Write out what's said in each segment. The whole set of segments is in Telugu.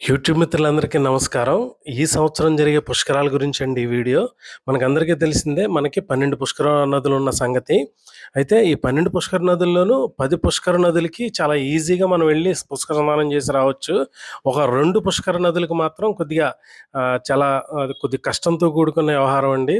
యూట్యూబ్ మిత్రులందరికీ నమస్కారం. ఈ సంవత్సరం జరిగే పుష్కరాల గురించి అండి ఈ వీడియో. మనకందరికీ తెలిసిందే మనకి 12 పుష్కర నదులున్న సంగతి. అయితే ఈ 12 పుష్కర నదుల్లోనూ పది పుష్కర నదులకి చాలా ఈజీగా మనం వెళ్ళి పుష్కర స్నానం చేసి రావచ్చు. ఒక రెండు పుష్కర నదులకు మాత్రం కొద్దిగా చాలా కొద్ది కొద్దిగా కష్టంతో కూడుకున్న వ్యవహారం అండి.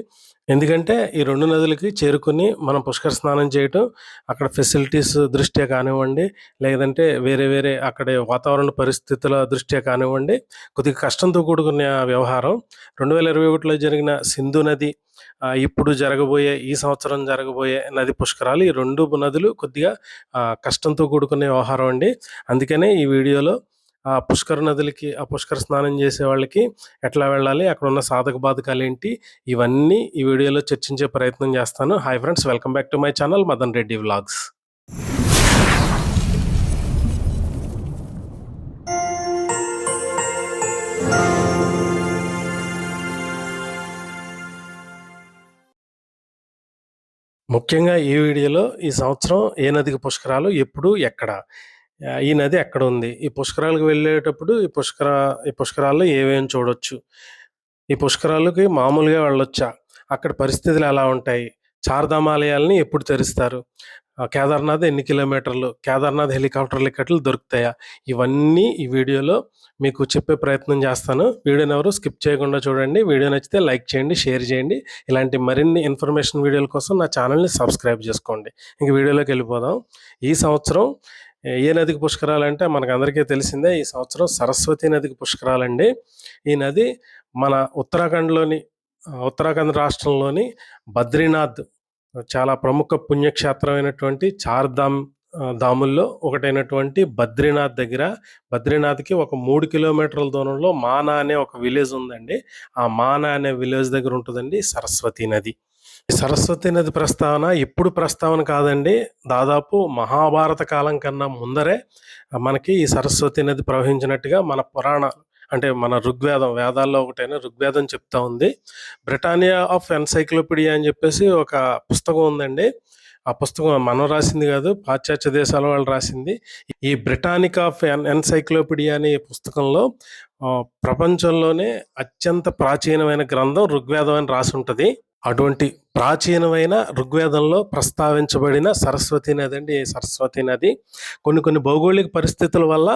ఎందుకంటే ఈ రెండు నదులకి చేరుకొని మనం పుష్కర స్నానం చేయటం, అక్కడ ఫెసిలిటీస్ దృష్ట్యా కానివ్వండి, లేదంటే వేరే వేరే అక్కడ వాతావరణ పరిస్థితుల దృష్ట్యా కానివ్వండి, కొద్దిగా కష్టంతో కూడుకున్న వ్యవహారం. 2021లో జరిగిన సింధు నది, ఇప్పుడు జరగబోయే ఈ సంవత్సరం జరగబోయే నది పుష్కరాలు ఈ రెండు నదులు కొద్దిగా కష్టంతో కూడుకునే వ్యవహారం అండి. అందుకనే ఈ వీడియోలో ఆ పుష్కర నదులకి, ఆ పుష్కర స్నానం చేసే వాళ్ళకి ఎట్లా వెళ్ళాలి? అక్కడున్న సాధక బాధకాలు ఏంటి ఇవన్నీ ఈ వీడియోలో చర్చించే ప్రయత్నం చేస్తాను. Hi friends! Welcome back to my channel Madan Reddy vlogs. ముఖ్యంగా ఈ వీడియోలో ఈ సంవత్సరం ఏ నదికి పుష్కరాలు? ఎప్పుడు? ఎక్కడ? ఈ నది ఎక్కడ ఉంది ఈ పుష్కరాలకు వెళ్ళేటప్పుడు ఈ పుష్కర ఈ పుష్కరాల్లో ఏమేమి చూడొచ్చు? ఈ పుష్కరాలకి మామూలుగా వెళ్ళొచ్చా? అక్కడ పరిస్థితులు ఎలా ఉంటాయి? చార్ధామ్ ఎప్పుడు తెరుస్తారు? కేదార్‌నాథ్ ఎన్ని కిలోమీటర్లు? కేదార్‌నాథ్ హెలికాప్టర్ టికెట్లు దొరుకుతాయా? ఇవన్నీ ఈ వీడియోలో మీకు చెప్పే ప్రయత్నం చేస్తాను. వీడియోని ఎవరు స్కిప్ చేయకుండా చూడండి. వీడియో నచ్చితే లైక్ చేయండి, షేర్ చేయండి. ఇలాంటి మరిన్ని ఇన్ఫర్మేషన్ వీడియోల కోసం నా ఛానల్‌ని సబ్స్క్రైబ్ చేసుకోండి. ఇంక వీడియోలోకి వెళ్ళిపోదాం. ఈ సంవత్సరం ఏ నదికి పుష్కరాలంటే మనకందరికీ తెలిసిందే. ఈ సంవత్సరం సరస్వతి నదికి పుష్కరాలండి. ఈ నది మన ఉత్తరాఖండ్‌లోని ఉత్తరాఖండ్ రాష్ట్రంలోని బద్రీనాథ్ చాలా ప్రముఖ పుణ్యక్షేత్రమైనటువంటి చార్ధామ్ దాముల్లో ధాముల్లో ఒకటైనటువంటి బద్రీనాథ్ దగ్గర బద్రీనాథ్‌కి ఒక మూడు కిలోమీటర్ల దూరంలో మానా అనే ఒక విలేజ్ ఉందండి. ఆ మానా అనే విలేజ్ దగ్గర ఉంటుందండి సరస్వతి నది. సరస్వతి నది ప్రస్తావన ఇప్పుడు ప్రస్తావన కాదండి. దాదాపు మహాభారత కాలం కన్నా ముందరే మనకి ఈ సరస్వతి నది ప్రవహించినట్టుగా మన పురాణ అంటే మన ఋగ్వేదం వేదాల్లో ఒకటైన ఋగ్వేదం చెప్తా ఉంది. బ్రిటానియా ఆఫ్ ఎన్‌సైక్లోపీడియా అని చెప్పేసి ఒక పుస్తకం ఉందండి. ఆ పుస్తకం మనం రాసింది కాదు. పాశ్చాత్య దేశాల వాళ్ళు రాసింది. ఈ బ్రిటానికా ఆఫ్ ఎన్ ఎన్‌సైక్లోపీడియా అనే ఈ పుస్తకంలో ప్రపంచంలోనే అత్యంత ప్రాచీనమైన గ్రంథం ఋగ్వేదం అని రాసి ఉంటుంది అటువంటి ప్రాచీనమైన ఋగ్వేదంలో ప్రస్తావించబడిన సరస్వతి నది అండి సరస్వతి నది. కొన్ని కొన్ని భౌగోళిక పరిస్థితుల వల్ల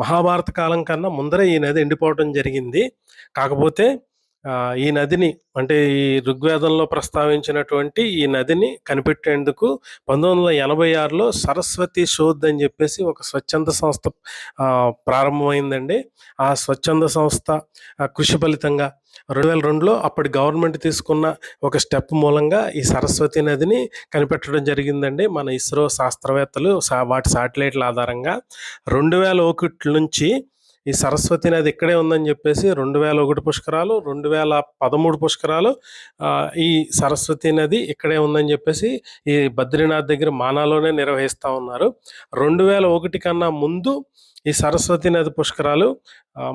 మహాభారత కాలం కన్నా ముందరే ఈ నది ఎండిపోవడం జరిగింది. కాకపోతే ఈ నదిని అంటే ఈ ఋగ్వేదంలో ప్రస్తావించినటువంటి ఈ నదిని కనిపెట్టేందుకు 1986లో సరస్వతి శోధ్ అని చెప్పేసి ఒక స్వచ్ఛంద సంస్థ ప్రారంభమైందండి. ఆ స్వచ్ఛంద సంస్థ కృషి ఫలితంగా 2002లో అప్పటి గవర్నమెంట్ తీసుకున్న ఒక స్టెప్ మూలంగా ఈ సరస్వతి నదిని కనిపెట్టడం జరిగిందండి. మన ఇస్రో శాస్త్రవేత్తలు సా వాటి శాటిలైట్‌ల ఆధారంగా 2001 నుంచి ఈ సరస్వతి నది ఇక్కడే ఉందని చెప్పేసి 2001 పుష్కరాలు, 2013 పుష్కరాలు ఈ సరస్వతి నది ఇక్కడే ఉందని చెప్పేసి ఈ బద్రీనాథ్ దగ్గర మానాలోనే నిర్వహిస్తా ఉన్నారు. 2001 కన్నా ముందు ఈ సరస్వతి నది పుష్కరాలు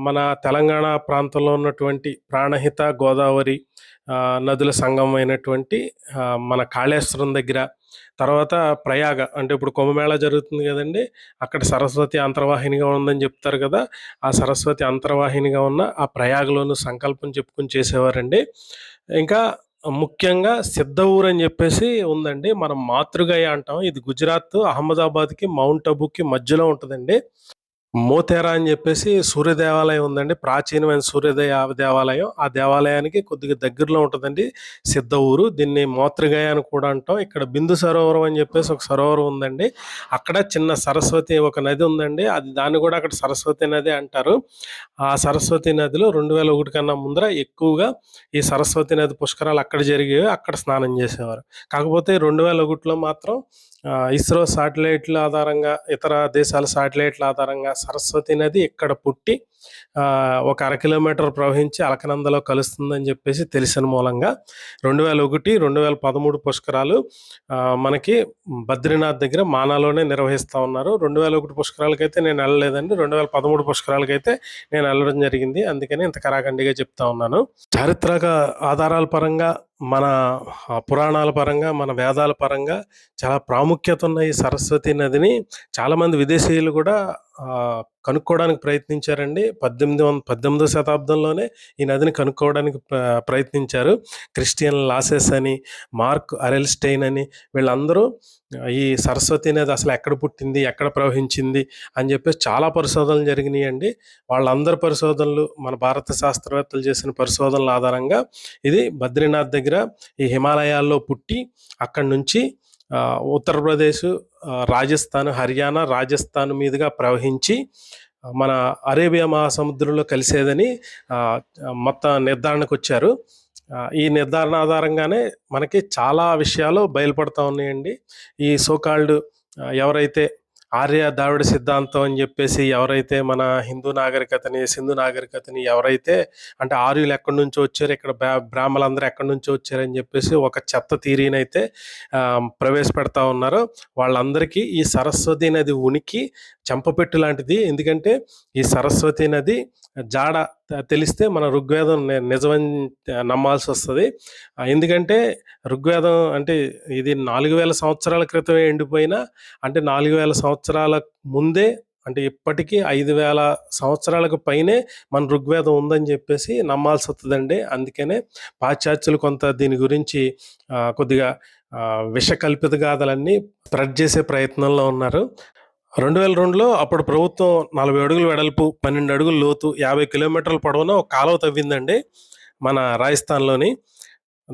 మన తెలంగాణ ప్రాంతంలో ఉన్నటువంటి ప్రాణహిత, గోదావరి నదుల సంగమం అయినటువంటి మన కాళేశ్వరం దగ్గర, తర్వాత ప్రయాగ అంటే ఇప్పుడు కుంభమేళా జరుగుతుంది కదండి అక్కడ సరస్వతి అంతర్వాహినిగా ఉందని చెప్తారు కదా! ఆ సరస్వతి అంతర్వాహినిగా ఉన్న ఆ ప్రయాగలోను సంకల్పం చెప్పుకొని చేసేవారండి. ఇంకా ముఖ్యంగా సిద్ధ ఊరు అని చెప్పేసి ఉందండి. మనం మాతృగయ అంటాం. ఇది గుజరాత్ అహ్మదాబాద్‌కి, మౌంట్ అబుకి మధ్యలో ఉంటుందండి మోతేరా అని చెప్పేసి సూర్య దేవాలయం ఉందండి. ప్రాచీనమైన సూర్యదయ దేవాలయం. ఆ దేవాలయానికి కొద్దిగా దగ్గరలో ఉంటుందండి సిద్ధ ఊరు. దీన్ని మోత్రిగయ అని కూడా అంటాం. ఇక్కడ బిందు సరోవరం అని చెప్పేసి ఒక సరోవరం ఉందండి. అక్కడ చిన్న సరస్వతి ఒక నది ఉందండి. అది దాన్ని కూడా అక్కడ సరస్వతి నది అంటారు. ఆ సరస్వతి నదిలో 2001 కన్నా ముందర ఎక్కువగా ఈ సరస్వతి నది పుష్కరాలు అక్కడ జరిగేవి. అక్కడ స్నానం చేసేవారు. కాకపోతే 2001లో మాత్రం ఇస్రో శాటిలైట్‌ల ఆధారంగా, ఇతర దేశాల శాటిలైట్‌ల ఆధారంగా సరస్వతి నది ఇక్కడ పుట్టి ఒక అర కిలోమీటర్ ప్రవహించి అలకనందలో కలుస్తుందని చెప్పేసి తెలిసిన మూలంగా 2001, 2013 పుష్కరాలు మనకి బద్రీనాథ్ దగ్గర మానాలోనే నిర్వహిస్తా ఉన్నారు. 2001 పుష్కరాలకైతే నేను వెళ్ళలేదండి. 2013 పుష్కరాలకైతే నేను వెళ్ళడం జరిగింది. అందుకని ఇంత కరాఖండిగా చెప్తా ఉన్నాను. చారిత్రక ఆధారాల పరంగా మన పురాణాల పరంగా, మన వేదాల పరంగా చాలా ప్రాముఖ్యత ఉన్న ఈ సరస్వతి నదిని చాలామంది విదేశీయులు కూడా కనుక్కోవడానికి ప్రయత్నించారండి. పద్దెనిమిది వంద పద్దెనిమిదో శతాబ్దంలోనే ఈ నదిని కనుక్కోవడానికి ప్రయత్నించారు. క్రిస్టియన్ లాసెస్ అని, మార్క్ అరెల్‌స్టైన్ అని వీళ్ళందరూ ఈ సరస్వతి అనేది అసలు ఎక్కడ పుట్టింది? ఎక్కడ ప్రవహించింది? అని చెప్పేసి చాలా పరిశోధనలు జరిగినాయండి. వాళ్ళందరి పరిశోధనలు మన భారత శాస్త్రవేత్తలు చేసిన పరిశోధనల ఆధారంగా ఇది బద్రీనాథ్ దగ్గర ఈ హిమాలయాల్లో పుట్టి అక్కడి నుంచి ఉత్తరప్రదేశ్, రాజస్థాన్, హర్యానా, రాజస్థాన్ మీదుగా ప్రవహించి మన అరేబియా మహాసముద్రంలో కలిసేదని మొత్తం నిర్ధారణకొచ్చారు. వచ్చారు ఈ నిర్ధారణ ఆధారంగానే మనకి చాలా విషయాలు బయలుపడతా ఉన్నాయండి. ఈ సోకాల్డ్ ఎవరైతే ఆర్య ద్రావిడ సిద్ధాంతం అని చెప్పేసి ఎవరైతే మన హిందూ నాగరికతని, సింధు నాగరికతని ఎవరైతే అంటే ఆర్యులు ఎక్కడి నుంచో వచ్చారు, ఇక్కడ బ్రాహ్మలందరూ ఎక్కడి నుంచో వచ్చారని చెప్పేసి ఒక చెత్త థియరీనైతే ప్రవేశపెడతా ఉన్నారో. వాళ్ళందరికీ ఈ సరస్వతి నది ఉనికి చెంపపెట్టు లాంటిది. ఎందుకంటే ఈ సరస్వతి నది జాడ తెలిస్తే మన ఋగ్వేదం ని నిజమని నమ్మాల్సి వస్తుంది ఎందుకంటే ఋగ్వేదం అంటే ఇది 4000 సంవత్సరాల క్రితమే ఎండిపోయినా అంటే 4000 సంవత్సరాల ముందే అంటే ఇప్పటికీ ఐదు వేల సంవత్సరాలకు పైనే మన ఋగ్వేదం ఉందని చెప్పేసి నమ్మాల్సి వస్తుందండి అందుకనే పాశ్చాత్యులు కొంత దీని గురించి కొద్దిగా విషకల్పిత విష కల్పిత గాథలన్నీ స్ప్రెడ్ చేసే ప్రయత్నంలో ఉన్నారు. 2002లో అప్పుడు ప్రభుత్వం 40 అడుగులు వెడల్పు, 12 అడుగులు లోతు, 50 కిలోమీటర్ల పొడవున ఒక కాలువ తవ్విందండి. మన రాజస్థాన్‌లోని.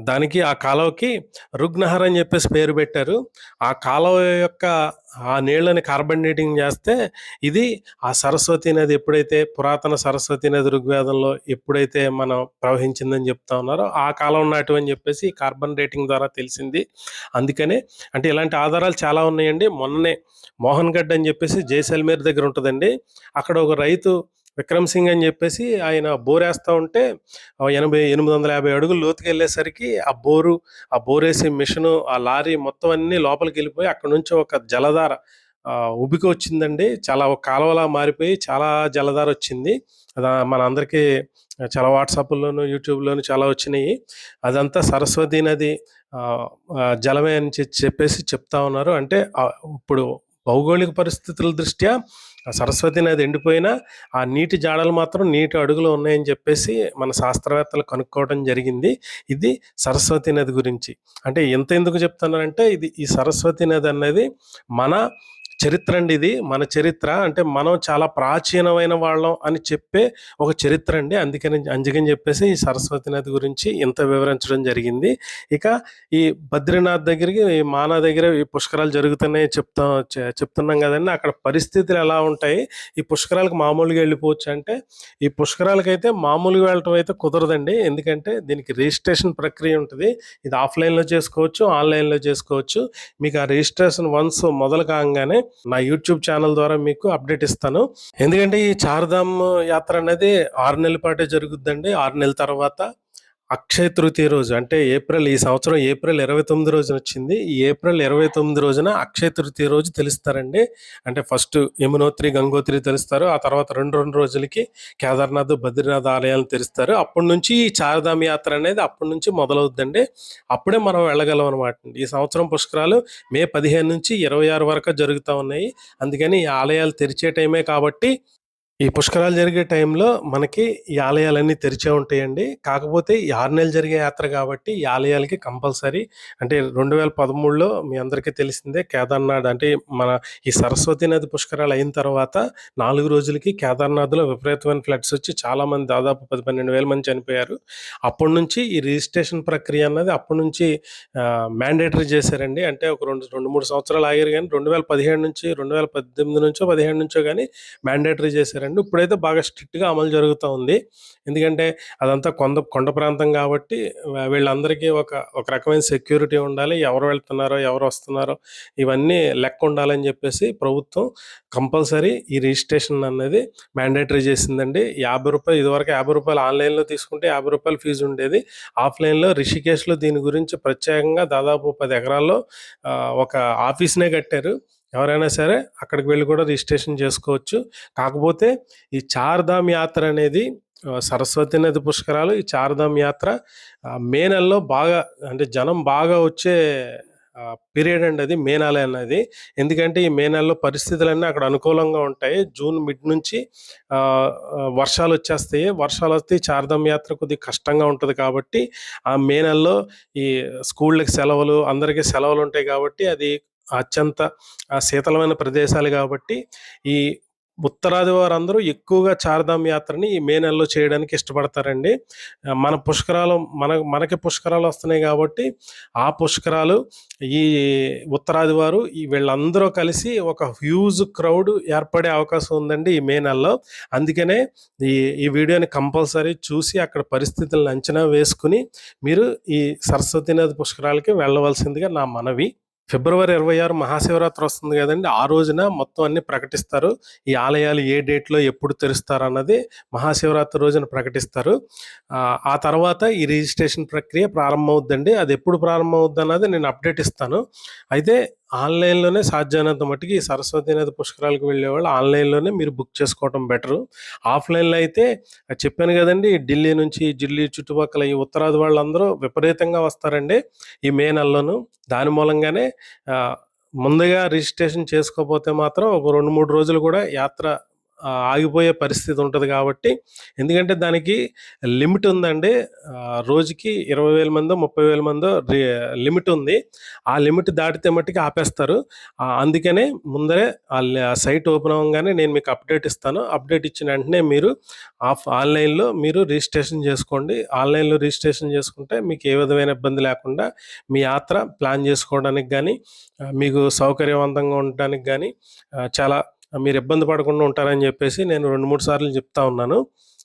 దానికి ఆ కాలువకి రుగ్నహర్ అని చెప్పేసి పేరు పెట్టారు. ఆ కాలువ యొక్క ఆ నీళ్ళని కార్బనేటింగ్ చేస్తే ఇది ఆ సరస్వతి నది ఎప్పుడైతే పురాతన సరస్వతి నది ఋగ్వేదంలో ఎప్పుడైతే మనం ప్రవహించిందని చెప్తా ఉన్నారో ఆ కాలం నాటి అని చెప్పేసి కార్బన్ రేటింగ్ ద్వారా తెలిసింది. అందుకనే అంటే ఇలాంటి ఆధారాలు చాలా ఉన్నాయండి. మొన్ననే మోహన్ గడ్డ అని చెప్పేసి జైసల్మేర్ దగ్గర ఉంటుందండి అక్కడ ఒక రైతు విక్రమ్ సింగ్ అని చెప్పేసి ఆయన బోరేస్తా ఉంటే ఎనభై ఎనిమిది వందల యాభై అడుగులు లోతుకెళ్ళేసరికి ఆ బోరు, ఆ బోరేసే మిషను, ఆ లారీ మొత్తం అన్నీ లోపలికెళ్ళిపోయి అక్కడ నుంచి ఒక జలధార ఆహ్, ఉబికి వచ్చిందండి. చాలా ఒక కాలువలా మారిపోయి చాలా జలధార వచ్చింది. మన మనందరికీ చాలా వాట్సాప్లోను యూట్యూబ్‌లోను చాలా వచ్చినాయి అదంతా సరస్వతి నది జలమే అని చెప్పేసి చెప్తా ఉన్నారు. అంటే ఇప్పుడు భౌగోళిక పరిస్థితుల దృష్ట్యా ఆ సరస్వతి నది ఎండిపోయినా ఆ నీటి జాడలు మాత్రం నీటి అడుగులో ఉన్నాయని చెప్పేసి మన శాస్త్రవేత్తలు కనుక్కోవడం జరిగింది. ఇది సరస్వతి నది గురించి. అంటే ఎంత ఎందుకు చెప్తున్నానంటే ఇది ఈ సరస్వతి నది అనేది మన చరిత్ర అండి ఇది. మన చరిత్ర అంటే మనం చాలా ప్రాచీనమైన వాళ్ళం అని చెప్పే ఒక చరిత్ర అండి. అందుకని అందుకని చెప్పేసి ఈ సరస్వతి నది గురించి ఇంత వివరించడం జరిగింది. ఇక ఈ బద్రీనాథ్ దగ్గరికి ఈ మానా దగ్గర ఈ పుష్కరాలు జరుగుతున్నాయి చెప్తా చెప్తున్నాం కదండి అక్కడ పరిస్థితులు ఎలా ఉంటాయి? ఈ పుష్కరాలకు మామూలుగా వెళ్ళిపోవచ్చు అంటే ఈ పుష్కరాలకైతే మామూలుగా వెళ్ళటం అయితే కుదరదండి. ఎందుకంటే దీనికి రిజిస్ట్రేషన్ ప్రక్రియ ఉంటుంది ఇది ఆఫ్‌లైన్‌లో చేసుకోవచ్చు, ఆన్‌లైన్‌లో చేసుకోవచ్చు. మీకు ఆ రిజిస్ట్రేషన్ వన్స్ మొదలు కాగానే నా యూట్యూబ్ ఛానల్ ద్వారా మీకు అప్డేట్ ఇస్తాను. ఎందుకంటే ఈ చార్‌ధామ్ యాత్ర అనేది ఆరు నెలల పాటే జరుగుద్దండి. ఆరు నెలల తర్వాత అక్షయ తృతీయ రోజు అంటే ఏప్రిల్ ఈ సంవత్సరం ఏప్రిల్ 29 రోజున వచ్చింది. ఈ ఏప్రిల్ 29 రోజున అక్షయ తృతీయ రోజు తెలుస్తారండి. అంటే ఫస్ట్ యమునోత్రి, గంగోత్రి తెలుస్తారు. ఆ తర్వాత 2, 2 రోజులకి కేదార్‌నాథ్, బద్రీనాథ్ ఆలయాలను తెరుస్తారు. అప్పటి నుంచి ఈ చారధామ యాత్ర అనేది అప్పటి నుంచి మొదలవుద్దండి. అప్పుడే మనం వెళ్ళగలం అనమాట. ఈ సంవత్సరం పుష్కరాలు మే 15 నుంచి 26 వరకు జరుగుతా ఉన్నాయి. అందుకని ఈ ఆలయాలు తెరిచే టైమే కాబట్టి ఈ పుష్కరాలు జరిగే టైంలో మనకి ఈ ఆలయాలన్నీ తెరిచే ఉంటాయండి. కాకపోతే ఈ 6 నెలలు జరిగే యాత్ర కాబట్టి ఈ ఆలయాలకి కంపల్సరీ అంటే 2013లో మీ అందరికీ తెలిసిందే కేదార్‌నాథ్ అంటే మన ఈ సరస్వతి నది పుష్కరాలు అయిన తర్వాత నాలుగు రోజులకి కేదార్‌నాథ్‌లో విపరీతమైన ఫ్లడ్స్ వచ్చి చాలామంది దాదాపు 10, 12 వేల మంది చనిపోయారు. అప్పటి నుంచి ఈ రిజిస్ట్రేషన్ ప్రక్రియ అన్నది అప్పటి నుంచి మ్యాండేటరీ చేశారండి. అంటే ఒక 2, 2, 3 సంవత్సరాలు ఆగారు కానీ రెండు వేల పదిహేడు నుంచి 2018 నుంచో, 15 నుంచో కానీ మ్యాండేటరీ చేశారండి. ఇప్పుడైతే బాగా స్ట్రిక్ట్‌గా అమలు జరుగుతూ ఉంది. ఎందుకంటే అదంతా కొండ కొండ ప్రాంతం కాబట్టి వీళ్ళందరికీ ఒక ఒక రకమైన సెక్యూరిటీ ఉండాలి. ఎవరు వెళ్తున్నారో, ఎవరు వస్తున్నారో ఇవన్నీ లెక్క ఉండాలని చెప్పేసి ప్రభుత్వం కంపల్సరీ ఈ రిజిస్ట్రేషన్ అనేది మ్యాండేటరీ చేసిందండి. యాభై రూపాయలు ఇదివరకు యాభై రూపాయలు ఆన్‌లైన్‌లో తీసుకుంటే యాభై రూపాయలు ఫీజు ఉండేది. ఆఫ్‌లైన్‌లో రిషికేశ్‌లో దీని గురించి ప్రత్యేకంగా దాదాపు పది ఎకరాల్లో ఒక ఆఫీస్‌నే కట్టారు. ఎవరైనా సరే అక్కడికి వెళ్ళి కూడా రిజిస్ట్రేషన్ చేసుకోవచ్చు. కాకపోతే ఈ చార్‌ధామ్ యాత్ర అనేది సరస్వతి నది పుష్కరాలు, ఈ చార్‌ధామ్ యాత్ర మే నెలలో బాగా అంటే జనం బాగా వచ్చే పీరియడ్ అండి అది మే నెల అనేది. ఎందుకంటే ఈ మే నెలలో పరిస్థితులన్నీ అక్కడ అనుకూలంగా ఉంటాయి. జూన్ మిడ్ నుంచి వర్షాలు వచ్చేస్తాయి వర్షాలు వస్తే చార్ధామ్ యాత్ర కొద్దిగా కష్టంగా ఉంటుంది కాబట్టి, ఆ మే నెలలో ఈ స్కూళ్ళకి సెలవులు, అందరికి సెలవులుంటాయి కాబట్టి అది అత్యంత శీతలమైన ప్రదేశాలు కాబట్టి ఈ ఉత్తరాది వారందరూ ఎక్కువగా చార్ధామ్ యాత్రని ఈ మే నెలలో చేయడానికి ఇష్టపడతారండి. మన పుష్కరాలు మన మనకి పుష్కరాలు వస్తున్నాయి కాబట్టి ఆ పుష్కరాలు ఈ ఉత్తరాది వారు ఈ వీళ్ళందరూ కలిసి ఒక హ్యూజ్ క్రౌడ్ ఏర్పడే అవకాశం ఉందండి ఈ మే నెలలో. అందుకనే ఈ ఈ వీడియోని కంపల్సరీ చూసి అక్కడ పరిస్థితులను అంచనా వేసుకుని మీరు ఈ సరస్వతీ నది పుష్కరాలకి వెళ్ళవలసిందిగా నా మనవి. ఫిబ్రవరి 26 మహాశివరాత్రి వస్తుంది కదండి ఆ రోజున మొత్తం అన్ని ప్రకటిస్తారు. ఈ ఆలయాలు ఏ డేట్‌లో ఎప్పుడు తెరుస్తారు అన్నది మహాశివరాత్రి రోజున ప్రకటిస్తారు. ఆ తర్వాత ఈ రిజిస్ట్రేషన్ ప్రక్రియ ప్రారంభమవుద్దండి. అది ఎప్పుడు ప్రారంభమవుద్దన్నది నేను అప్డేట్ ఇస్తాను. అయితే ఆన్‌లైన్‌లోనే సాధ్యమైనంత మట్టికి సరస్వతి నది పుష్కరాలకు వెళ్ళేవాళ్ళు ఆన్‌లైన్‌లోనే మీరు బుక్ చేసుకోవటం బెటరు. ఆఫ్‌లైన్‌లో అయితే చెప్పాను కదండి ఢిల్లీ నుంచి, ఢిల్లీ చుట్టుపక్కల ఈ ఉత్తరాది వాళ్ళందరూ విపరీతంగా వస్తారండి. ఈ మే నెలలోను. దాని మూలంగానే ముందుగా రిజిస్ట్రేషన్ చేసుకోకపోతే మాత్రం ఒక 2, 3 రోజులు కూడా యాత్ర ఆగిపోయే పరిస్థితి ఉంటుంది కాబట్టి ఎందుకంటే దానికి లిమిట్ ఉందండి. రోజుకి ఇరవై వేల మందో, ముప్పై వేల మందో రి లిమిట్ ఉంది. ఆ లిమిట్ దాటితే మట్టుకి ఆపేస్తారు. అందుకనే ముందరే ఆ సైట్ ఓపెన్ అవ్వగానే నేను మీకు అప్డేట్ ఇస్తాను. అప్డేట్ ఇచ్చిన వెంటనే మీరు ఆఫ్ ఆన్‌లైన్‌లో మీరు రిజిస్ట్రేషన్ చేసుకోండి ఆన్‌లైన్‌లో రిజిస్ట్రేషన్ చేసుకుంటే మీకు ఏ విధమైన ఇబ్బంది లేకుండా మీ యాత్ర ప్లాన్ చేసుకోవడానికి కానీ మీకు సౌకర్యవంతంగా ఉండటానికి కానీ చాలా మీరు ఇబ్బంది పడకుండా ఉంటారని చెప్పేసి నేను 2, 3 సార్లు చెప్తా ఉన్నాను.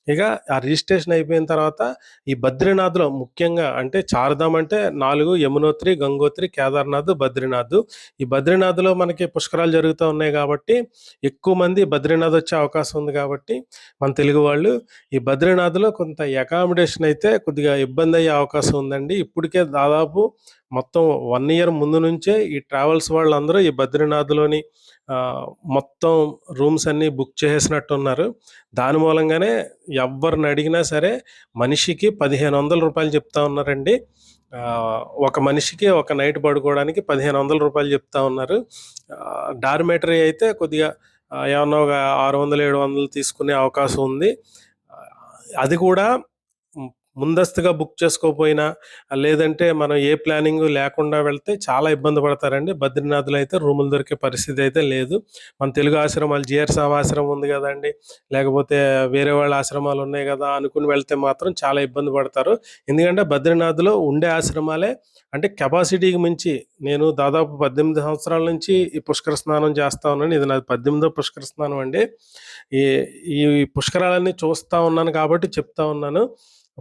ఇక ఆ రిజిస్ట్రేషన్ అయిపోయిన తర్వాత ఈ బద్రీనాథ్‌లో ముఖ్యంగా అంటే చార్ధామ్ అంటే నాలుగు యమునోత్రి, గంగోత్రి, కేదార్‌నాథ్, బద్రీనాథ్. ఈ బద్రీనాథ్‌లో మనకి పుష్కరాలు జరుగుతూ ఉన్నాయి కాబట్టి ఎక్కువ మంది బద్రీనాథ్ వచ్చే అవకాశం ఉంది కాబట్టి మన తెలుగు వాళ్ళు ఈ బద్రీనాథ్‌లో కొంత అకామిడేషన్ అయితే కొద్దిగా ఇబ్బంది అయ్యే అవకాశం ఉందండి. ఇప్పటికే దాదాపు మొత్తం వన్ ఇయర్ ముందు నుంచే ఈ ట్రావెల్స్ వాళ్ళందరూ ఈ బద్రీనాథ్‌లోని మొత్తం రూమ్స్ అన్నీ బుక్ చేసేసినట్టున్నారు. దాని మూలంగానే ఎవ్వరిని అడిగినా సరే మనిషికి పదిహేను వందల రూపాయలు చెప్తా ఉన్నారండి. ఒక మనిషికి ఒక నైట్ పడుకోవడానికి పదిహేను వందల రూపాయలు చెప్తా ఉన్నారు. డార్మేటరీ డార్మెటరీ అయితే కొద్దిగా ఏమన్నా ఒక 600, 700 తీసుకునే అవకాశం ఉంది. అది కూడా ముందస్తుగా బుక్ చేసుకోపోయినా, లేదంటే మనం ఏ ప్లానింగ్ లేకుండా వెళ్తే చాలా ఇబ్బంది పడతారండి. బద్రీనాథ్‌లో అయితే రూములు దొరికే పరిస్థితి అయితే లేదు. మన తెలుగు ఆశ్రమాలు జిఆర్ స్వామి ఆశ్రమం ఉంది కదండి లేకపోతే వేరే వాళ్ళ ఆశ్రమాలు ఉన్నాయి కదా అనుకుని వెళ్తే మాత్రం చాలా ఇబ్బంది పడతారు. ఎందుకంటే బద్రీనాథ్‌లో ఉండే ఆశ్రమాలే అంటే కెపాసిటీకి మించి నేను దాదాపు 18 సంవత్సరాల నుంచి ఈ పుష్కర స్నానం చేస్తా ఉన్నాను. ఇది నాది 18థ్ పుష్కర స్నానం అండి. ఈ ఈ పుష్కరాలన్నీ చూస్తూ ఉన్నాను కాబట్టి చెప్తా ఉన్నాను.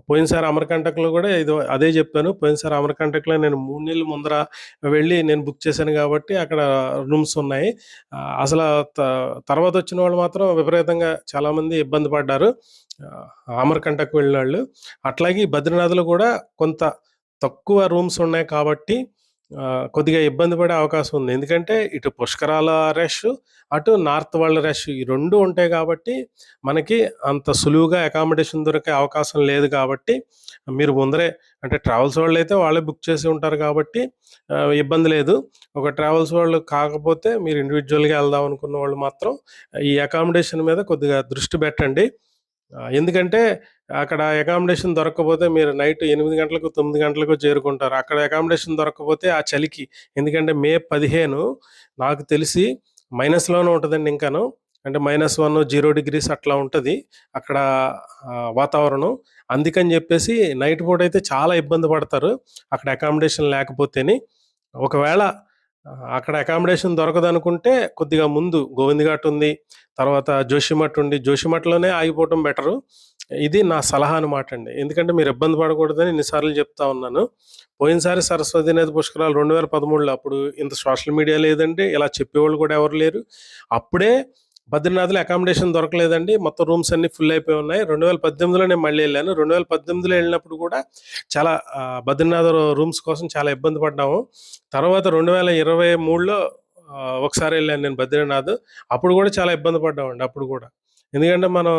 పోయినసారి అమరకంటకులో కూడా ఇది అదే చెప్పాను పోయినసారి అమరకంటక్‌లో నేను మూడు నెలల ముందర వెళ్ళి నేను బుక్ చేశాను కాబట్టి అక్కడ రూమ్స్ ఉన్నాయి. అసలు త తర్వాత వచ్చిన వాళ్ళు మాత్రం విపరీతంగా చాలామంది ఇబ్బంది పడ్డారు. అమరకంటకు వెళ్ళిన వాళ్ళు అట్లాగే బద్రీనాథ్‌లో కూడా కొంత తక్కువ రూమ్స్ ఉన్నాయి కాబట్టి కొద్దిగా ఇబ్బంది పడే అవకాశం ఉంది. ఎందుకంటే ఇటు పుష్కరాల రష్, అటు నార్త్ వాళ్ళ రష్ ఈ రెండు ఉంటాయి కాబట్టి మనకి అంత సులువుగా అకామిడేషన్ దొరికే అవకాశం లేదు కాబట్టి మీరు ముందరే అంటే ట్రావెల్స్ వాళ్ళైతే వాళ్ళే బుక్ చేసి ఉంటారు కాబట్టి ఇబ్బంది లేదు. ఒక ట్రావెల్స్ వాళ్ళు కాకపోతే మీరు ఇండివిజువల్గా వెళ్దాం అనుకున్న వాళ్ళు మాత్రం ఈ అకామిడేషన్ మీద కొద్దిగా దృష్టి పెట్టండి. ఎందుకంటే అక్కడ అకామిడేషన్ దొరకకపోతే మీరు నైట్ ఎనిమిది గంటలకు, తొమ్మిది గంటలకు చేరుకుంటారు. అక్కడ అకామిడేషన్ దొరకకపోతే ఆ చలికి ఎందుకంటే మే 15 నాకు తెలిసి మైనస్‌లోనే ఉంటుందండి ఇంకాను. అంటే -1, 0 డిగ్రీస్ అట్లా ఉంటుంది అక్కడ వాతావరణం. అందుకని చెప్పేసి నైట్ పూట అయితే చాలా ఇబ్బంది పడతారు. అక్కడ అకామిడేషన్ లేకపోతేని. ఒకవేళ అక్కడ అకామిడేషన్ దొరకదనుకుంటే కొద్దిగా ముందు గోవిందఘాట్ ఉంది. తర్వాత జోషిమఠ్ ఉంది. జోషిమఠ్‌లోనే ఆగిపోవటం బెటరు. ఇది నా సలహా అనమాట అండి. ఎందుకంటే మీరు ఇబ్బంది పడకూడదని ఇన్నిసార్లు చెప్తా ఉన్నాను. పోయినసారి సరస్వతి నది పుష్కరాలు 2013లో అప్పుడు ఇంత సోషల్ మీడియా లేదండి. ఇలా చెప్పేవాళ్ళు కూడా ఎవరు లేరు. అప్పుడే బద్రీనాథ్‌లో అకామిడేషన్ దొరకలేదండి. మొత్తం రూమ్స్ అన్ని ఫుల్ అయిపోయి ఉన్నాయి. 2018లో నేను మళ్ళీ వెళ్ళాను రెండు వేల పద్దెనిమిదిలో వెళ్ళినప్పుడు కూడా చాలా బద్రీనాథ్ రూమ్స్ కోసం చాలా ఇబ్బంది పడ్డాము. తర్వాత రెండు వేల ఇరవై మూడులో ఒకసారి వెళ్ళాను నేను బద్రీనాథ్. అప్పుడు కూడా చాలా ఇబ్బంది పడ్డామండి అప్పుడు కూడా ఎందుకంటే మనం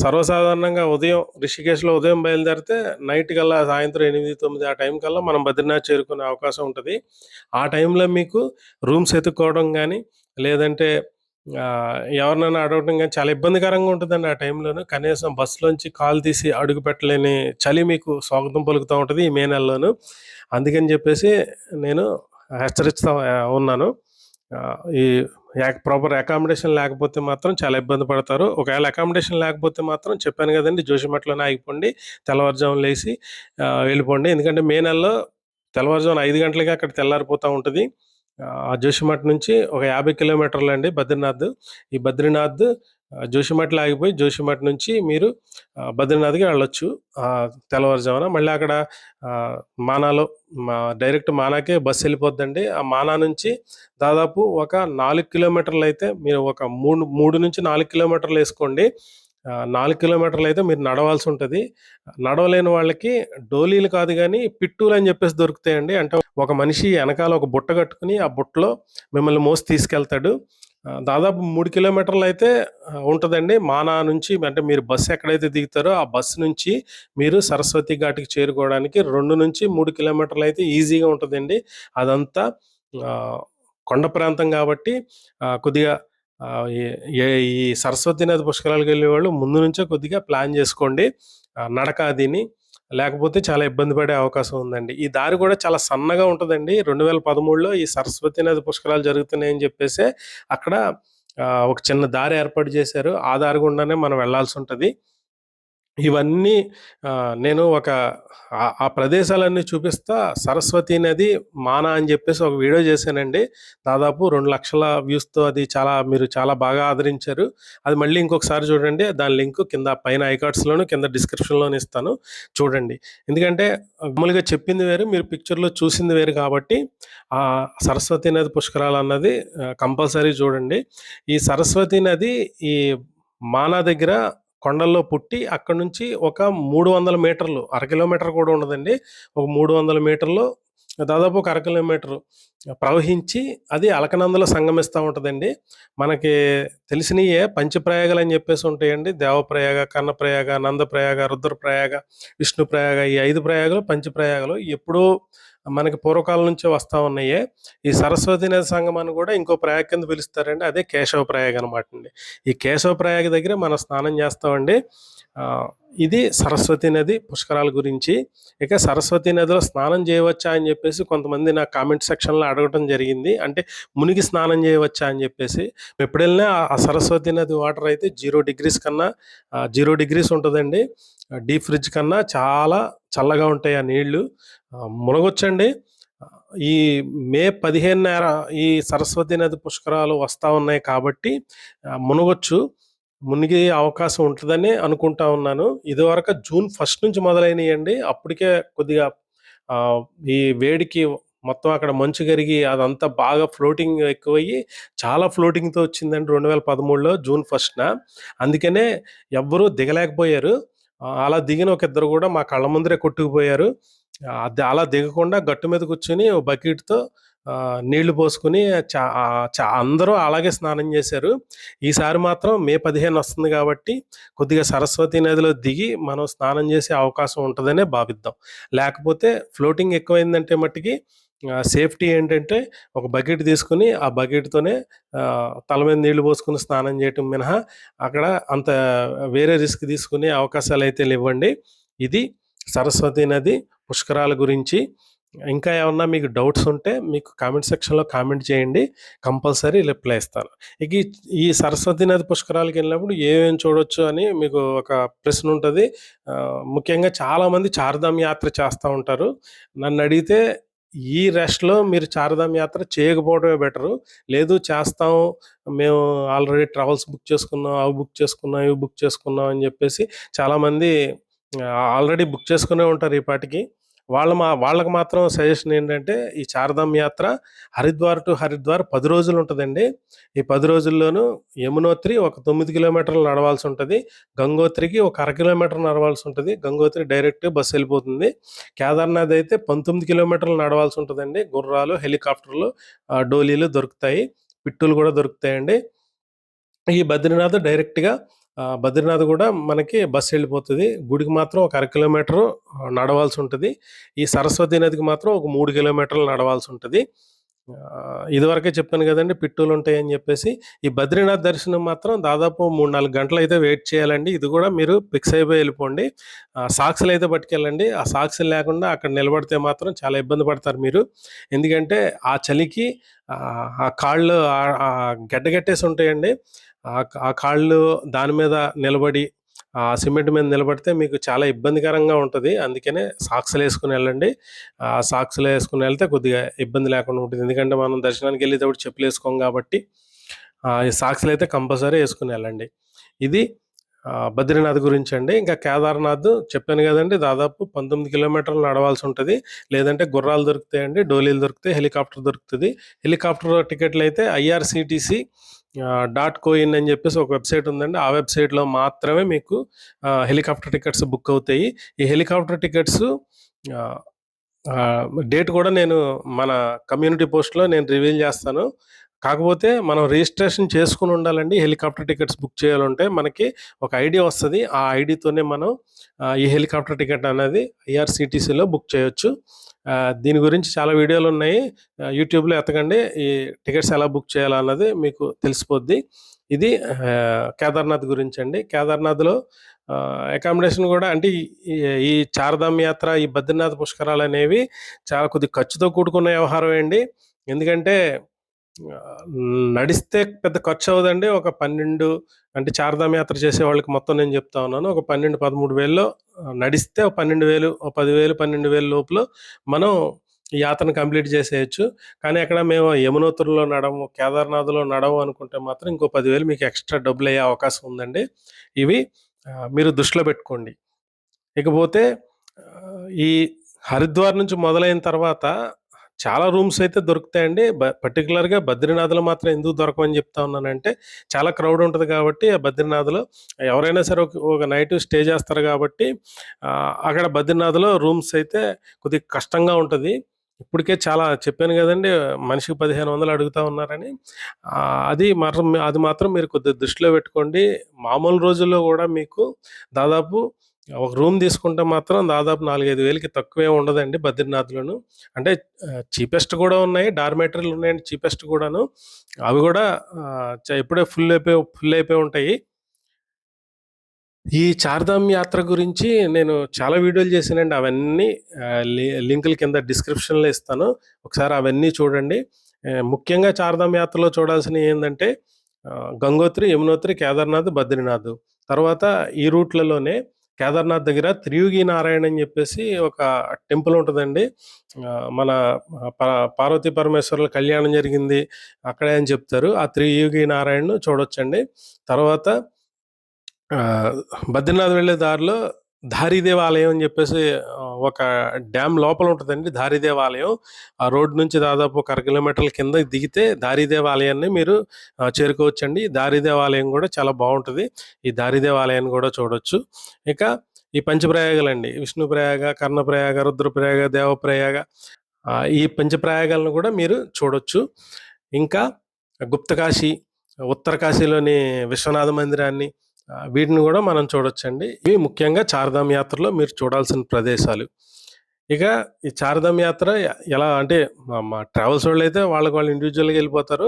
సర్వసాధారణంగా ఉదయం రిషికేశ్‌లో ఉదయం బయలుదేరితే నైట్ కల్లా సాయంత్రం 8, 9 ఆ టైం కల్లా మనం బద్రీనాథ్ చేరుకునే అవకాశం ఉంటుంది ఆ టైంలో మీకు రూమ్స్ ఎతుక్కోవడం కానీ లేదంటే ఎవరినైనా అడగటం కానీ చాలా ఇబ్బందికరంగా ఉంటుందండి ఆ టైంలోను. కనీసం బస్సులోంచి కాల్ తీసి అడుగు పెట్టలేని చలి మీకు స్వాగతం పలుకుతూ ఉంటుంది ఈ మే నెలలోను. అందుకని చెప్పేసి నేను హెచ్చరిస్తూ ఉన్నాను. ఈ ప్రాపర్ అకామిడేషన్ లేకపోతే మాత్రం చాలా ఇబ్బంది పడతారు. ఒకవేళ అకామిడేషన్ లేకపోతే మాత్రం చెప్పాను కదండి జోషిమఠలోనే ఆగిపోండి. తెల్లవారుజామున లేచి వెళ్ళిపోండి. ఎందుకంటే మే నెలలో తెల్లవారుజామున ఐదు గంటలకి అక్కడ తెల్లారిపోతూ ఉంటుంది ఆ జోషిమఠ్ నుంచి ఒక యాభై కిలోమీటర్లు అండి బద్రీనాథ్. ఈ బద్రీనాథ్ ఆహ్, జోషిమఠ్‌లో ఆగిపోయి జోషిమఠ్ నుంచి మీరు బద్రీనాథ్‌కి వెళ్ళొచ్చు. తెల్లవారుజామున. మళ్ళీ అక్కడ మానాలో మా డైరెక్ట్ మానాకే బస్సు వెళ్ళిపోద్దండి ఆ మానా నుంచి దాదాపు ఒక నాలుగు కిలోమీటర్లు అయితే మీరు ఒక మూడు మూడు నుంచి నాలుగు కిలోమీటర్లు వేసుకోండి నాలుగు కిలోమీటర్లు అయితే మీరు నడవాల్సి ఉంటుంది నడవలేని వాళ్ళకి డోలీలు కాదు కానీ పిట్టూలు అని చెప్పేసి దొరుకుతాయండి. అంటే ఒక మనిషి వెనకాల ఒక బుట్ట కట్టుకొని, ఆ బుట్టలో మిమ్మల్ని మోసి తీసుకెళ్తాడు. దాదాపు మూడు కిలోమీటర్లు అయితే ఉంటుందండి మానా నుంచి అంటే మీరు బస్సు ఎక్కడైతే దిగుతారో, ఆ బస్సు నుంచి మీరు సరస్వతి ఘాట్‌కి చేరుకోవడానికి రెండు నుంచి మూడు కిలోమీటర్లు అయితే ఈజీగా ఉంటుందండి అదంతా కొండ ప్రాంతం కాబట్టి కొద్దిగా ఈ సరస్వతి నది సరస్వతి నది వాళ్ళు ముందు నుంచే కొద్దిగా ప్లాన్ చేసుకోండి నడక అదిని. లేకపోతే చాలా ఇబ్బంది పడే అవకాశం ఉందండి. ఈ దారి కూడా చాలా సన్నగా ఉంటుందండి రెండు వేల పదమూడులో ఈ సరస్వతి నది పుష్కరాలు జరుగుతున్నాయని చెప్పేసి అక్కడ ఒక చిన్న దారి ఏర్పాటు చేశారు ఆ దారి గుండానే మనం వెళ్ళాల్సుంటది. ఇవన్నీ నేను ఒక ఆ ప్రదేశాలన్నీ చూపిస్తా సరస్వతి నది, మానా అని చెప్పేసి ఒక వీడియో చేశానండి దాదాపు రెండు లక్షల వ్యూస్‌తో అది చాలా మీరు చాలా బాగా ఆదరించారు. అది మళ్ళీ ఇంకొకసారి చూడండి. దాని లింక్ కింద పైన ఐకార్డ్స్‌లోను, కింద డిస్క్రిప్షన్‌లోను ఇస్తాను. చూడండి. ఎందుకంటే మామూలుగా చెప్పింది వేరు, మీరు పిక్చర్‌లో చూసింది వేరు కాబట్టి ఆ సరస్వతి నది పుష్కరాలు అన్నది కంపల్సరీ చూడండి. ఈ సరస్వతి నది ఈ మానా దగ్గర కొండల్లో పుట్టి అక్కడి నుంచి ఒక 300 మీటర్లు, అర కిలోమీటర్ కూడా ఉండదండి. ఒక 300 మీటర్లు దాదాపు ఒక అర కిలోమీటర్ ప్రవహించి అది అలకనందలో సంగమిస్తూ ఉంటదండి. మనకి తెలిసినయే అని చెప్పేసి ఉంటాయండి. దేవప్రయాగ, కన్నప్రయాగ, నందప్రయాగ, రుద్రప్రయాగ, విష్ణుప్రయాగ ఈ ఐదు ప్రయాగలు పంచప్రయాగాలు ఎప్పుడూ మనకి పూర్వకాలం నుంచే వస్తూ ఉన్నాయే ఈ సరస్వతి నది సంగమాన్ని కూడా ఇంకో ప్రయాగ కింద పిలుస్తారండి. అదే కేశవ ప్రయాగ అనమాటండి. ఈ కేశవ ప్రయాగ దగ్గర మనం స్నానం చేస్తామండి ఇది సరస్వతి నది పుష్కరాల గురించి. ఇక సరస్వతి నదిలో స్నానం చేయవచ్చా అని చెప్పేసి కొంతమంది నా కామెంట్ సెక్షన్‌లో అడగటం జరిగింది. అంటే మునిగి స్నానం చేయవచ్చా అని చెప్పేసి ఎప్పుడెళ్ళినా ఆ సరస్వతి నది వాటర్ అయితే జీరో డిగ్రీస్ కన్నా జీరో డిగ్రీస్ ఉంటుందండి డీప్ ఫ్రిడ్జ్ కన్నా చాలా చల్లగా ఉంటాయి ఆ నీళ్ళు. మునగొచ్చండి. ఈ మే 15న ఈ సరస్వతి నది పుష్కరాలు వస్తూ ఉన్నాయి కాబట్టి మునగొచ్చు. మునిగే అవకాశం ఉంటుందని అనుకుంటా ఉన్నాను. ఇదివరకు జూన్ ఫస్ట్ నుంచి మొదలైనయండి. అప్పటికే కొద్దిగా ఈ వేడికి మొత్తం అక్కడ మంచు కరిగి అదంతా బాగా ఫ్లోటింగ్ ఎక్కువయ్యి చాలా ఫ్లోటింగ్‌తో వచ్చిందండి 2013లో జూన్ ఫస్ట్‌న. అందుకనే ఎవ్వరూ దిగలేకపోయారు. అలా దిగిన ఒక ఇద్దరు కూడా మా కళ్ళ ముందరే కొట్టుకుపోయారు. అలా దిగకుండా గట్టు మీద కూర్చొని బకెట్‌తో నీళ్ళు పోసుకొని చా అందరూ అలాగే స్నానం చేశారు ఈసారి మాత్రం మే 15 వస్తుంది కాబట్టి కొద్దిగా సరస్వతి నదిలో దిగి మనం స్నానం చేసే అవకాశం ఉంటుందనే భావిద్దాం. లేకపోతే ఫ్లోటింగ్ ఎక్కువైందంటే మట్టికి సేఫ్టీ ఏంటంటే ఒక బకెట్ తీసుకొని ఆ బకెట్‌తోనే తల మీద నీళ్ళు పోసుకుని స్నానం చేయటం మినహా అక్కడ అంత వేరే రిస్క్ తీసుకునే అవకాశాలు అయితే ఇవ్వండి ఇది సరస్వతి నది పుష్కరాల గురించి. ఇంకా ఏమన్నా మీకు డౌట్స్ ఉంటే మీకు కామెంట్ సెక్షన్‌లో కామెంట్ చేయండి. కంపల్సరీ రిప్లై ఇస్తాను. ఇక ఈ ఈ సరస్వతి నది పుష్కరాలకెళ్ళినప్పుడు ఏమేమి చూడొచ్చు అని మీకు ఒక ప్రశ్న ఉంటుంది ముఖ్యంగా చాలామంది చార్ధామ్ యాత్ర చేస్తూ ఉంటారు. నన్ను అడిగితే ఈ రష్‌లో మీరు చార్ధామ్ యాత్ర చేయకపోవడమే బెటరు. లేదు చేస్తాం, మేము ఆల్రెడీ ట్రావెల్స్ బుక్ చేసుకున్నాం, అవి బుక్ చేసుకున్నాం, ఇవి బుక్ చేసుకున్నాం అని చెప్పేసి చాలామంది ఆల్రెడీ బుక్ చేసుకునే ఉంటారు ఈ పాటికి. వాళ్ళ మా వాళ్ళకి మాత్రం సజెషన్ ఏంటంటే ఈ చారధామ్ యాత్ర హరిద్వార్ టు హరిద్వార్ పది రోజులు ఉంటుందండి. ఈ పది రోజుల్లోనూ యమునోత్రి ఒక తొమ్మిది కిలోమీటర్లు నడవాల్సి ఉంటుంది. గంగోత్రికి ఒక అర కిలోమీటర్ నడవాల్సి ఉంటుంది. గంగోత్రి డైరెక్ట్ బస్సు వెళ్ళిపోతుంది. కేదార్‌నాథ్ అయితే 19 కిలోమీటర్లు నడవాల్సి ఉంటుందండి. గుర్రాలు, హెలికాప్టర్లు, డోలీలు దొరుకుతాయి. పిట్టులు కూడా దొరుకుతాయండి. ఈ బద్రీనాథ్ డైరెక్ట్‌గా బద్రీనాథ్ కూడా మనకి బస్సు వెళ్ళిపోతుంది గుడికి మాత్రం ఒక అర కిలోమీటరు నడవాల్సి ఉంటుంది ఈ సరస్వతి నదికి మాత్రం ఒక మూడు కిలోమీటర్లు నడవాల్సి ఉంటుంది ఇదివరకే చెప్పాను కదండి పిట్టూలు ఉంటాయని చెప్పేసి ఈ బద్రీనాథ్ దర్శనం మాత్రం దాదాపు మూడు నాలుగు గంటలు అయితే వెయిట్ చేయాలండి. ఇది కూడా మీరు ఫిక్స్ అయిపోయి వెళ్ళిపోండి ఆహ్, సాక్సులయితే పట్టుకెళ్ళండి. ఆ సాక్సులు లేకుండా అక్కడ నిలబడితే మాత్రం చాలా ఇబ్బంది పడతారు మీరు. ఎందుకంటే ఆ చలికి ఆ కాళ్ళు గడ్డగట్టేసి ఉంటాయండి ఆ కా ఆ కాళ్ళు దాని మీద నిలబడి ఆ సిమెంట్ మీద నిలబడితే మీకు చాలా ఇబ్బందికరంగా ఉంటుంది. అందుకనే సాక్సులేసుకొని వెళ్ళండి. ఆ సాక్సులేసుకొని వెళ్తే కొద్దిగా ఇబ్బంది లేకుండా ఉంటుంది. ఎందుకంటే మనం దర్శనానికి వెళ్ళేటప్పుడు చెప్పులు వేసుకోం కాబట్టి ఈ సాక్సులయితే కంపల్సరీ వేసుకుని వెళ్ళండి. ఇది బద్రీనాథ్ గురించి అండి. ఇంకా కేదార్‌నాథ్ చెప్పాను కదండి దాదాపు 19 కిలోమీటర్లు నడవాల్సి ఉంటుంది. లేదంటే గుర్రాలు దొరుకుతాయండి. డోలీలు దొరుకుతాయి. హెలికాప్టర్ దొరుకుతుంది. Helicopter టికెట్లయితే IRCTC IRCTC dot co in అని చెప్పేసి ఒక వెబ్‌సైట్ ఉందండి. ఆ వెబ్‌సైట్‌లో మాత్రమే మీకు హెలికాప్టర్ టికెట్స్ బుక్ అవుతాయి. ఈ హెలికాప్టర్ టికెట్స్ డేట్ కూడా నేను మన కమ్యూనిటీ పోస్ట్‌లో నేను రివీల్ చేస్తాను కాకపోతే మనం రిజిస్ట్రేషన్ చేసుకుని ఉండాలండి హెలికాప్టర్ టికెట్స్ బుక్ చేయాలంటే మనకి ఒక ఐడి వస్తుంది ఆ ఐడితోనే మనం ఈ హెలికాప్టర్ టికెట్ అనేది ఐఆర్‌సీటీసీలో బుక్ చేయొచ్చు. దీని గురించి చాలా వీడియోలు ఉన్నాయి యూట్యూబ్‌లో ఎతకండి. ఈ టికెట్స్ ఎలా బుక్ చేయాలన్నది మీకు తెలిసిపోద్ది. ఇది కేదార్నాథ్ గురించి అండి కేదార్‌నాథ్‌లో అకామిడేషన్ కూడా అంటే ఈ ఈ చార్ధామ్ యాత్ర, ఈ బద్రీనాథ్ పుష్కరాలు అనేవి చాలా కొద్దిగా ఖర్చుతో కూడుకున్న వ్యవహారమే అండి. ఎందుకంటే నడిస్తే పెద్ద ఖర్చు అవదండి ఒక 12 అంటే చార్ధామ్ యాత్ర చేసే వాళ్ళకి మొత్తం నేను చెప్తా ఉన్నాను. ఒక పన్నెండు పదమూడు వేల్లో నడిస్తే ఒక పన్నెండు వేలు ఒక పదివేలు పన్నెండు వేలు లోపల మనం ఈ యాత్రను కంప్లీట్ చేసేయొచ్చు. కానీ అక్కడ మేము యమునోత్రిలో నడము కేదార్‌నాథ్‌లో నడము అనుకుంటే మాత్రం ఇంకో పదివేలు మీకు ఎక్స్‌ట్రా డబ్బులయ్యే అవకాశం ఉందండి. ఇవి మీరు దృష్టిలో పెట్టుకోండి. ఇకపోతే ఈ హరిద్వార్ నుంచి మొదలైన తర్వాత చాలా రూమ్స్ అయితే దొరుకుతాయండి. బ పర్టిక్యులర్‌గా బద్రీనాథ్‌లో మాత్రం ఎందుకు దొరకమని చెప్తా ఉన్నానంటే చాలా క్రౌడ్ ఉంటుంది కాబట్టి ఆ బద్రీనాథ్‌లో ఎవరైనా సరే ఒక ఒక నైట్ స్టే చేస్తారు కాబట్టి అక్కడ బద్రీనాథ్‌లో రూమ్స్ అయితే కొద్దిగా కష్టంగా ఉంటుంది ఇప్పటికే చాలా చెప్పాను కదండి మనిషికి 1,500 అడుగుతా ఉన్నారని. అది మాత్రం అది మాత్రం మీరు కొద్దిగా దృష్టిలో పెట్టుకోండి. మామూలు రోజుల్లో కూడా మీకు దాదాపు ఒక రూమ్ తీసుకుంటే మాత్రం దాదాపు 4, 5 వేలకి తక్కువే ఉండదండి బద్రీనాథ్‌లోను. అంటే చీపెస్ట్ కూడా ఉన్నాయి. డార్మెటరీలు ఉన్నాయండి చీపెస్ట్ కూడాను అవి కూడా ఆహ్, చ ఫుల్ అయిపోయి ఫుల్ అయిపోయి ఉంటాయి. ఈ చార్ధామ్ యాత్ర గురించి నేను చాలా వీడియోలు చేశానండి. అవన్నీ లింకుల లి లింకులు కింద డిస్క్రిప్షన్‌లో ఇస్తాను. ఒకసారి అవన్నీ చూడండి. ముఖ్యంగా చార్ధామ్ యాత్రలో చూడాల్సినవి ఏంటంటే గంగోత్రి, యమునోత్రి, కేదార్‌నాథ్, బద్రీనాథ్. తర్వాత ఈ రూట్‌లలోనే కేదార్‌నాథ్ దగ్గర త్రియుగి నారాయణ అని చెప్పేసి ఒక టెంపుల్ ఉంటదండి. మన ప పార్వతీ పరమేశ్వరుల కళ్యాణం జరిగింది అక్కడే అని చెప్తారు. ఆ త్రియుగి నారాయణను చూడొచ్చండి. తర్వాత బద్రీనాథ్ వెళ్ళే దారిలో ధారీదేవ్ దేవాలయం అని చెప్పేసి ఒక డ్యామ్ లోపల ఉంటుందండి ధారీదేవ్ దేవాలయం ఆ రోడ్ నుంచి దాదాపు ఒక అర కిలోమీటర్ల కింద దిగితే ధారీదేవ్ దేవాలయాన్ని మీరు చేరుకోవచ్చండి. ధారీదేవ్ దేవాలయం కూడా చాలా బాగుంటుంది ఈ ధారీదేవ్ దేవాలయాన్ని కూడా చూడొచ్చు. ఇక ఈ పంచప్రయాగలండి. విష్ణుప్రయాగ, కర్ణప్రయాగ, రుద్రప్రయాగ, దేవప్రయాగ ఈ పంచప్రయాగాలను కూడా మీరు చూడొచ్చు. ఇంకా గుప్తకాశీ, ఉత్తరకాశీలోని విశ్వనాథ మందిరాన్ని వీటిని కూడా మనం చూడొచ్చండి. ఇవి ముఖ్యంగా చార్ధామ్ యాత్రలో మీరు చూడాల్సిన ప్రదేశాలు. ఇక ఈ చార్ధామ్ యాత్ర ఎలా అంటే మా ట్రావెల్స్ ట్రావెల్స్ అయితే వాళ్ళకి వాళ్ళు ఇండివిజువల్గా వెళ్ళిపోతారు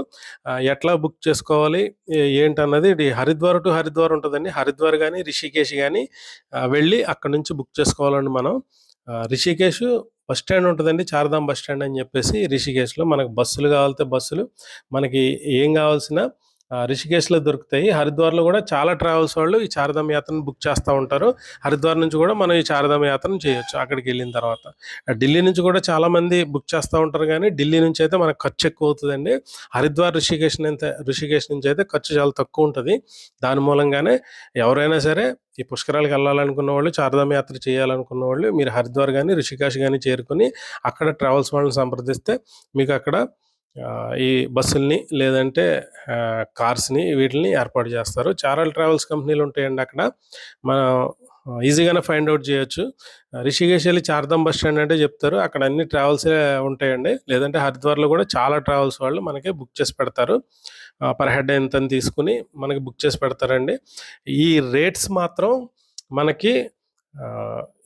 ఎట్లా బుక్ చేసుకోవాలి? ఏంటన్నది ఇది హరిద్వార్ టు హరిద్వార్ ఉంటుందండి హరిద్వార్ కానీ రిషికేష్ కానీ వెళ్ళి అక్కడి నుంచి బుక్ చేసుకోవాలండి మనం. రిషికేష్ బస్ స్టాండ్ ఉంటుందండి చార్ధామ్ బస్ స్టాండ్ అని చెప్పేసి రిషికేష్‌లో మనకు బస్సులు కావాలితే బస్సులు, మనకి ఏం కావాల్సిన రిషికేశ్లో దొరుకుతాయి. హరిద్వార్‌లో కూడా చాలా ట్రావెల్స్ వాళ్ళు ఈ చారధామ యాత్రను బుక్ చేస్తూ ఉంటారు. హరిద్వార్ నుంచి కూడా మనం ఈ చారధామ యాత్రను చేయొచ్చు అక్కడికి వెళ్ళిన తర్వాత. ఢిల్లీ నుంచి కూడా చాలామంది బుక్ చేస్తూ ఉంటారు కానీ ఢిల్లీ నుంచి అయితే మనకు ఖర్చు ఎక్కువ అవుతుందండి హరిద్వార్, రిషికేష్ ఋషికేశ్ నుంచి అయితే ఖర్చు చాలా తక్కువ ఉంటుంది దాని మూలంగానే ఎవరైనా సరే ఈ పుష్కరాలకు వెళ్ళాలనుకున్న వాళ్ళు, చారధామ యాత్ర చేయాలనుకున్న వాళ్ళు మీరు హరిద్వార్ కానీ రిషికేష్ కానీ చేరుకొని అక్కడ ట్రావెల్స్ వాళ్ళని సంప్రదిస్తే మీకు అక్కడ ఈ బస్సుల్ని లేదంటే కార్స్‌ని వీటిని ఏర్పాటు చేస్తారు చారల్ ట్రావెల్స్ కంపెనీలు ఉంటాయండి అక్కడ. మనం ఈజీగానే ఫైండ్ అవుట్ చేయొచ్చు. రిషికేష్ వెళ్ళి చార్ధామ్ బస్ స్టాండ్ అంటే చెప్తారు. అక్కడ అన్ని ట్రావెల్సే ఉంటాయండి. లేదంటే హరిద్వార్‌లో కూడా చాలా ట్రావెల్స్ వాళ్ళు మనకి బుక్ చేసి పెడతారు. పర్ హెడ్ ఎంత తీసుకొని మనకి బుక్ చేసి పెడతారండి. ఈ రేట్స్ మాత్రం మనకి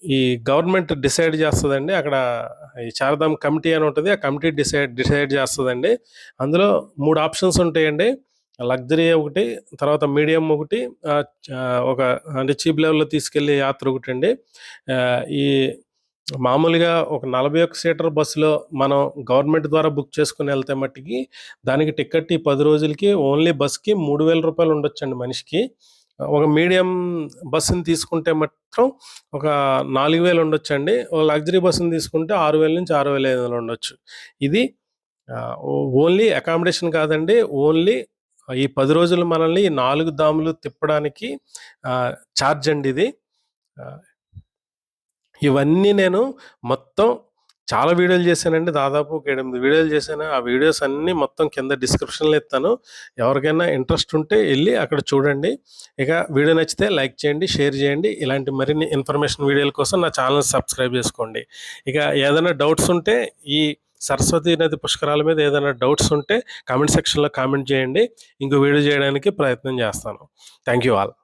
ఈ గవర్నమెంట్ డిసైడ్ చేస్తుందండి అక్కడ ఈ చారధామ్ కమిటీ అని ఉంటుంది ఆ కమిటీ డిసైడ్ డిసైడ్ చేస్తుందండి అందులో మూడు ఆప్షన్స్ ఉంటాయండి. లగ్జరీ ఒకటి, తర్వాత మీడియం ఒకటి, ఒక అంటే చీప్ లెవెల్‌లో తీసుకెళ్ళే యాత్ర ఒకటి అండి ఈ మామూలుగా ఒక 41 సీటర్ బస్సులో మనం గవర్నమెంట్ ద్వారా బుక్ చేసుకుని వెళ్తే మట్టికి దానికి టికెట్ ఈ పది రోజులకి ఓన్లీ బస్‌కి రూ. 3000 ఉండొచ్చండి మనిషికి. ఒక మీడియం బస్సుని తీసుకుంటే మాత్రం ఒక 4000 ఉండొచ్చండి. ఒక లగ్జరీ బస్సుని తీసుకుంటే 6000-6500 ఉండొచ్చు. ఇది ఓన్లీ అకామిడేషన్ కాదండి. ఓన్లీ ఈ పది రోజులు మనల్ని నాలుగు దాములు తిప్పడానికి ఛార్జ్ అండి ఇది. ఇవన్నీ నేను మొత్తం చాలా వీడియోలు చేశానండి. దాదాపు ఒక ఎనిమిది వీడియోలు చేశాను. ఆ వీడియోస్ అన్నీ మొత్తం కింద డిస్క్రిప్షన్‌లో ఇస్తాను ఎవరికైనా ఇంట్రెస్ట్ ఉంటే వెళ్ళి అక్కడ చూడండి. ఇక వీడియో నచ్చితే లైక్ చేయండి, షేర్ చేయండి. ఇలాంటి మరిన్ని ఇన్ఫర్మేషన్ వీడియోల కోసం నా ఛానల్ సబ్స్క్రైబ్ చేసుకోండి. ఇక ఏదైనా డౌట్స్ ఉంటే ఈ సరస్వతి నది పుష్కరాల మీద ఏదైనా డౌట్స్ ఉంటే కామెంట్ సెక్షన్‌లో కామెంట్ చేయండి. ఇంకో వీడియో చేయడానికి ప్రయత్నం చేస్తాను. Thank you all.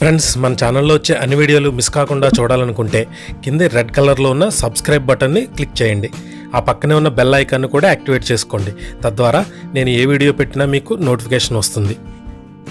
ఫ్రెండ్స్ మన ఛానల్‌లో వచ్చే అన్ని వీడియోలు మిస్ కాకుండా చూడాలనుకుంటే కింద రెడ్ కలర్‌లో ఉన్న సబ్స్క్రైబ్ బటన్‌ని క్లిక్ చేయండి. ఆ పక్కనే ఉన్న బెల్ ఐకాన్ను కూడా యాక్టివేట్ చేసుకోండి. తద్వారా నేను ఏ వీడియో పెట్టినా మీకు నోటిఫికేషన్ వస్తుంది.